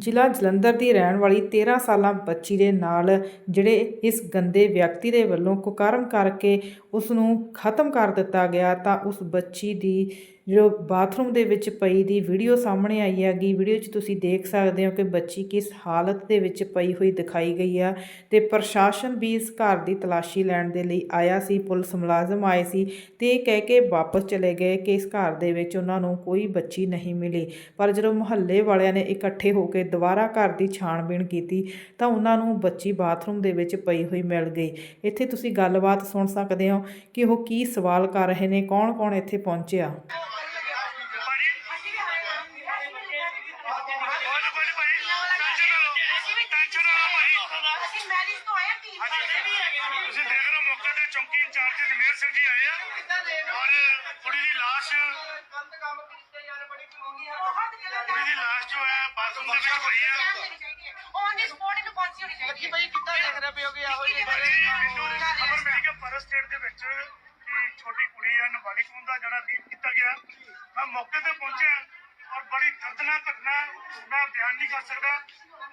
ਜ਼ਿਲ੍ਹਾ ਜਲੰਧਰ ਦੀ ਰਹਿਣ ਵਾਲੀ 13 ਸਾਲਾਂ ਬੱਚੀ ਦੇ ਨਾਲ, ਜਿਹੜੇ ਇਸ ਗੰਦੇ ਵਿਅਕਤੀ ਦੇ ਵੱਲੋਂ ਕੁਕਰਮ ਕਰਕੇ ਉਸ ਨੂੰ ਖਤਮ ਕਰ ਦਿੱਤਾ ਗਿਆ ਤਾਂ ਉਸ ਬੱਚੀ ਦੀ ਜੋ ਬਾਥਰੂਮ ਦੇ ਵਿੱਚ ਪਈ ਦੀ ਵੀਡੀਓ ਸਾਹਮਣੇ ਆਈ ਹੈਗੀ, ਵੀਡੀਓ 'ਚ ਤੁਸੀਂ ਦੇਖ ਸਕਦੇ ਹੋ ਕਿ ਬੱਚੀ ਕਿਸ ਹਾਲਤ ਦੇ ਵਿੱਚ ਪਈ ਹੋਈ ਦਿਖਾਈ ਗਈ ਆ ਤੇ ਪ੍ਰਸ਼ਾਸਨ ਵੀ ਇਸ ਘਰ ਦੀ ਤਲਾਸ਼ੀ ਲੈਣ ਦੇ ਲਈ ਆਇਆ ਸੀ, ਪੁਲਿਸ ਮੁਲਾਜ਼ਮ ਆਏ ਸੀ ਤੇ ਇਹ ਕਹਿ ਕੇ ਵਾਪਸ ਚਲੇ ਗਏ ਕਿ ਇਸ ਘਰ ਦੇ ਵਿੱਚ ਉਹਨਾਂ ਨੂੰ ਕੋਈ ਬੱਚੀ ਨਹੀਂ ਮਿਲੀ। ਪਰ ਜਦੋਂ ਮੁਹੱਲੇ ਵਾਲਿਆਂ ਨੇ ਇਕੱਠੇ ਹੋ ਕੇ ਦੁਬਾਰਾ ਘਰ ਦੀ ਛਾਣਬੀਣ ਕੀਤੀ ਤਾਂ ਉਹਨਾਂ ਨੂੰ ਬੱਚੀ ਬਾਥਰੂਮ ਦੇ ਵਿੱਚ ਪਈ ਹੋਈ ਮਿਲ ਗਈ। ਇੱਥੇ ਤੁਸੀਂ ਗੱਲਬਾਤ ਸੁਣ ਸਕਦੇ ਹੋ ਕਿ ਉਹ ਕੀ ਸਵਾਲ ਕਰ ਰਹੇ ਨੇ ਕੌਣ ਕੌਣ ਇੱਥੇ ਪਹੁੰਚਿਆ? ਅਸੀਂ ਮੈਰਿਜ ਤੋਂ ਆਏ ਤੀ ਤੁਸੀਂ ਦੇਖ ਰਹੇ ਹੋ ਮੌਕੇ ਤੇ ਚੌਂਕੀ ਇੰਚਾਰਜ ਜਮੇਰ ਸਿੰਘ ਜੀ ਆਏ ਆ। ਔਰ ਕੁੜੀ ਦੀ ਲਾਸ਼ ਕੁੜੀ ਦੀ ਲਾਸ਼ ਜੋ ਹੈ ਬਾਥਰੂਮ ਦੇ ਵਿੱਚ ਪਈ ਹੈ। ਔਨ ਦੀ ਸਪੌਟ ਇਹਨੂੰ ਪਹੁੰਚੀ ਹੋਣੀ ਚਾਹੀਦੀ ਹੈ। ਭਾਈ ਕਿੱਦਾਂ ਦੇਖ ਰਹੇ ਪਿਓ ਕਿ ਇਹੋ ਜਿਹੀ ਖਬਰ ਮਿਲੀ ਕਿ ਫਰਸਟ ਸਟੇਟ ਦੇ ਵਿੱਚ ਕਿ ਛੋਟੀ ਕੁੜੀ ਆ ਨਾਬਾਲਿਗ ਨੂੰ ਦਾ ਜਿਹੜਾ ਰੀਪ ਕੀਤਾ ਗਿਆ। ਮੈਂ ਮੌਕੇ ਤੇ ਪਹੁੰਚਿਆ ਔਰ ਬੜੀ ਦਰਦਨਾਕ ਘਟਨਾ ਮੈਂ ਬਿਆਨ ਨਹੀਂ ਕਰ ਸਕਦਾ।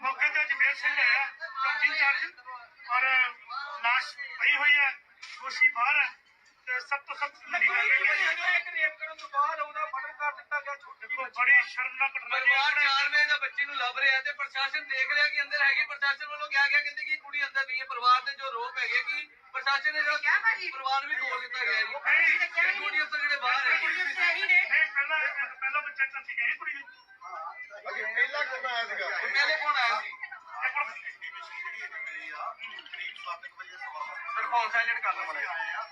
ਮੌਕੇ ਤੇ ਜਮੇਰ ਸਿੰਘ ਆਇਆ ਚੌਂਕੀ ਇੰਚਾਰਜ ਔਰ ਲਾਸ਼ ਪਈ ਹੋਈ ਹੈ ਦੋਸ਼ੀ ਬਾਹਰ ਹੈ ਤੇ ਸਭ ਤੋਂ ਸਖਤ ਮੇਰੀ ਗੱਲ ਇਹ ਹੈ। ਇੱਕ ਰੇਪ ਕਰਨ ਤੋਂ ਬਾਅਦ ਉਹਦਾ ਮਰਡਰ ਕਰ ਦਿੱਤਾ ਗਿਆ ਛੋਟੀ ਦੇਖੋ ਬੜੀ ਸ਼ਰਮਨਾਕ ਘਟਨਾ ਜੀ। ਪਰਿਵਾਰ ਚਾਰ ਵਜੇ ਦਾ ਬੱਚੀ ਨੂੰ ਲੱਭ ਰਿਹਾ ਤੇ ਪ੍ਰਸ਼ਾਸਨ ਦੇਖ ਰਿਹਾ ਕਿ ਅੰਦਰ ਹੈਗੀ ਪ੍ਰਸ਼ਾਸਨ ਵੱਲੋਂ ਕਿਹਾ ਗਿਆ ਕਹਿੰਦੇ ਕਿ ਕੁੜੀ ਅੰਦਰ ਨਹੀਂ ਹੈ ਪਰਿਵਾਰ ਦੇ ਜੋ ਰੋਪ ਹੈਗੇ ਕਿ ਪ੍ਰਸ਼ਾਸਨ ਨੇ ਜਿਹੜਾ ਪਰਿਵਾਰ ਨੂੰ ਵੀ ਤੋੜ ਦਿੱਤਾ ਗਿਆ ਜੀ। ਇਹ ਕੁੜੀ ਉੱਤੇ ਜਿਹੜੇ ਬਾਹਰ ਹੈ ਇਹੀ ਨੇ। ਨਹੀਂ ਪਹਿਲਾਂ ਪਹਿਲਾਂ ਬੱਚਾ ਕਰਕੇ ਗਏ ਕੁੜੀ ਦੀ ਪਹਿਲਾਂ ਕੌਣ ਆਇਆ ਸੀਗਾ? ਪਹਿਲੇ ਕੌਣ ਆਇਆ ਸੀ ਕਰੀਬ 7 ਵਜੇ ਸਵਾਲ ਸਰ ਫੋਨ ਸਾਈਲੈਂਟ ਕਰ ਲਓ ਮੜਾ ਆਏ ਆ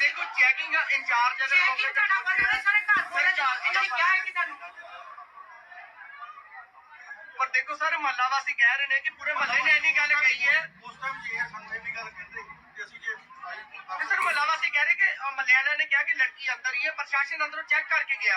ਦੇਖੋ ਚੈਕਿੰਗ ਇੰਚਾਰਜ ਅਗਰ ਮੌਕੇ ਤੇ ਤੁਹਾਡਾ ਬੰਦਾ ਨੇ ਸਾਰੇ ਘਰ ਖੋਲ੍ਹ ਇਹਨਾਂ ਨੇ ਕਿਹਾ ਹੈ ਕਿ ਤੁਹਾਨੂੰ ਪਰ ਦੇਖੋ ਸਰ ਮਹੱਲਾ ਵਾਸੀ ਕਹਿ ਰਹੇ ਨੇ ਕਿ ਪੂਰੇ ਮਹੱਲੇ ਨੇ ਇੰਨੀ ਗੱਲ ਕਹੀ ਹੈ। ਉਸ ਟਾਈਮ ਜੀ ਇਹ ਸਾਨੂੰ ਵੀ ਗੱਲ ਕਹਿੰਦੇ ਕਿ ਅਸੀਂ ਜੇ ਸਰ ਮਹੱਲਾ ਵਾਸੀ ਕਹਿ ਰਹੇ ਕਿ ਮਹੱਲੇ ਨੇ ਕਿਹਾ ਕਿ ਲੜਕੀ ਅੰਦਰ ਹੀ ਹੈ, ਪ੍ਰਸ਼ਾਸਨ ਅੰਦਰੋਂ ਚੈੱਕ ਕਰਕੇ ਗਿਆ।